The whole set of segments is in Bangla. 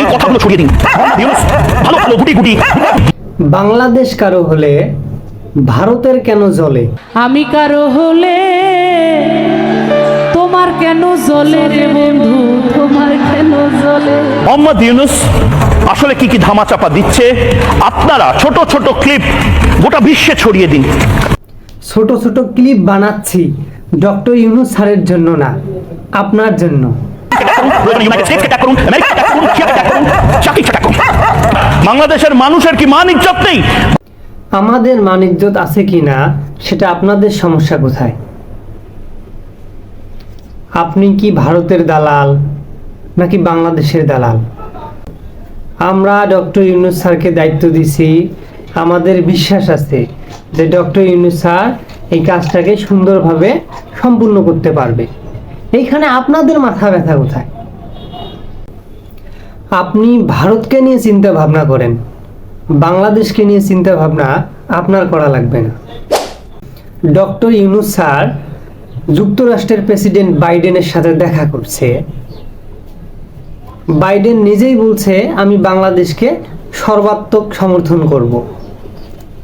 এই কথাগুলো ছড়িয়ে দিন। ভালো ভালো গুটি গুটি। বাংলাদেশ কারও হলে ভারতের কেন জ্বলে? আমি কারও হলে তোমার কেন জ্বলে রে বন্ধু? তোমার কেন জ্বলে? মোহাম্মদ ইউনুস আসলে কি কি ধামাচাপা দিচ্ছে? আপনারা ছোট ছোট ক্লিপ গোটা বিশ্বে ছড়িয়ে দিন। ছোট ছোট ক্লিপ বানাচ্ছি ডক্টর ইউনুস স্যারের জন্য না আপনার জন্য। ইউনাইটেড attack করুন আমেরিকাকে বাংলাদেশের মানুষের কি মান ইজ্জত নেই? আমাদের মানিজ্যত আছে কি না সেটা আপনাদের সমস্যা কোথায়? আপনি কি ভারতের দালাল নাকি বাংলাদেশের দালাল? আমরা ডক্টর ইউনুস স্যারকে দায়িত্ব দিছি, আমাদের বিশ্বাস আছে যে ডক্টর ইউনুস স্যার এই কাজটাকে সুন্দরভাবে সম্পূর্ণ করতে পারবে। এইখানে আপনাদের মাথা ব্যথা কোথায়? আপনি ভারতকে নিয়ে চিন্তা ভাবনা করেন। বাংলাদেশকে নিয়ে চিন্তা ভাবনা আপনার করা লাগবে না। ডক্টর ইউনুস স্যার যুক্তরাষ্ট্রের প্রেসিডেন্ট বাইডেনের সাথে দেখা করছে। বাইডেন নিজেই বলছে, আমি বাংলাদেশকে সর্বাত্মক সমর্থন করব।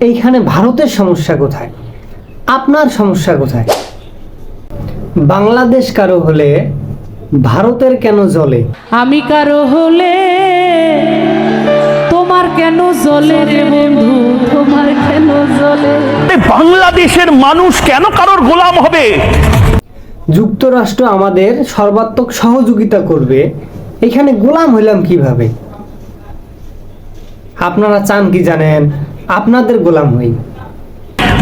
এইখানে ভারতের সমস্যা কোথায়? আপনার সমস্যা কোথায়? বাংলাদেশ কারও হলে ভারতের কেন জ্বলে আমি কারও হলে তোমার কেন জ্বলে রে বন্ধু? তোমার কেন জ্বলে এই বাংলাদেশের মানুষ কেন কারোর গোলাম হবে? যুক্তরাষ্ট্র আমাদের সর্বাত্মক সহযোগিতা করবে। এখানে গোলাম হইলাম কীভাবে? আপনারা চান কি জানেন? আপনাদের গোলাম হই।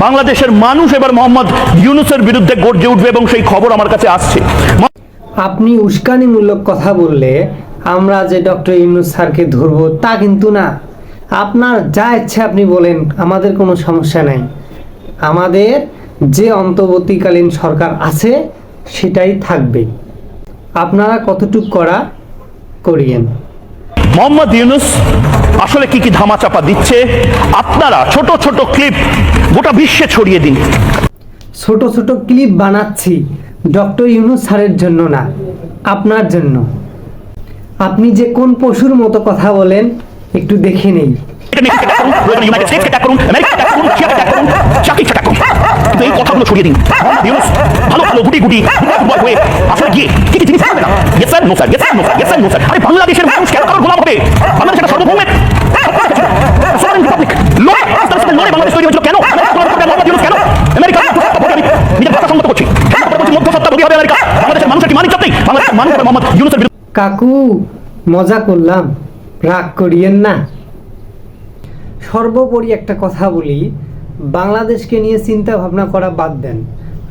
বাংলাদেশের মানুষ এবার মোহাম্মদ ইউনুসের বিরুদ্ধে গর্জে উঠবে এবং সেই খবর আমার কাছে আসছে। আপনি উস্কানিমূলক কথা বললে আমরা যে ডক্টর ইউনুস স্যারকে ধরবো তা কিন্তু না। আপনার যা ইচ্ছে আপনি বলেন আমাদের কোনো সমস্যা নাই। আমাদের যে অন্তর্বর্তীকালীন সরকার আছে সেটাই থাকবে। আপনারা কতটুক করা করিয়েন? মোহাম্মদ ইউনুস আসলে কি কি ধামাচাপা দিচ্ছে? আপনারা ছোট ছোট ক্লিপ গোটা বিশ্বে ছড়িয়ে দিন। ছোট ছোট ক্লিপ বানাচ্ছি। ডক্টর ইউনুস স্যারের জন্য না, আপনার জন্য। আপনি যে কোন পশুর মতো কথা বলেন, একটু দেখে নেই। কথাগুলো ভালো কেন মোহাম্মদ ইউনুস কেন আমেরিকা আমি নিজের ভাষা সম্মত করছি মধ্যসত্তা বলি হবে আমেরিকা বাংলাদেশের মানুষের কি মান বিরুদ্ধে কাকু, মজা করলাম। রাগ করিয়েন না। সর্বোপরি একটা কথা বলি, বাংলাদেশকে নিয়ে চিন্তা ভাবনা করা বাদ দেন।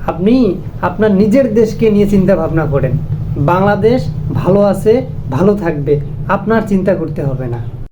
আপনি আপনার নিজের দেশকে নিয়ে চিন্তা ভাবনা করেন। বাংলাদেশ ভালো আছে, ভালো থাকবে। আপনার চিন্তা করতে হবে না।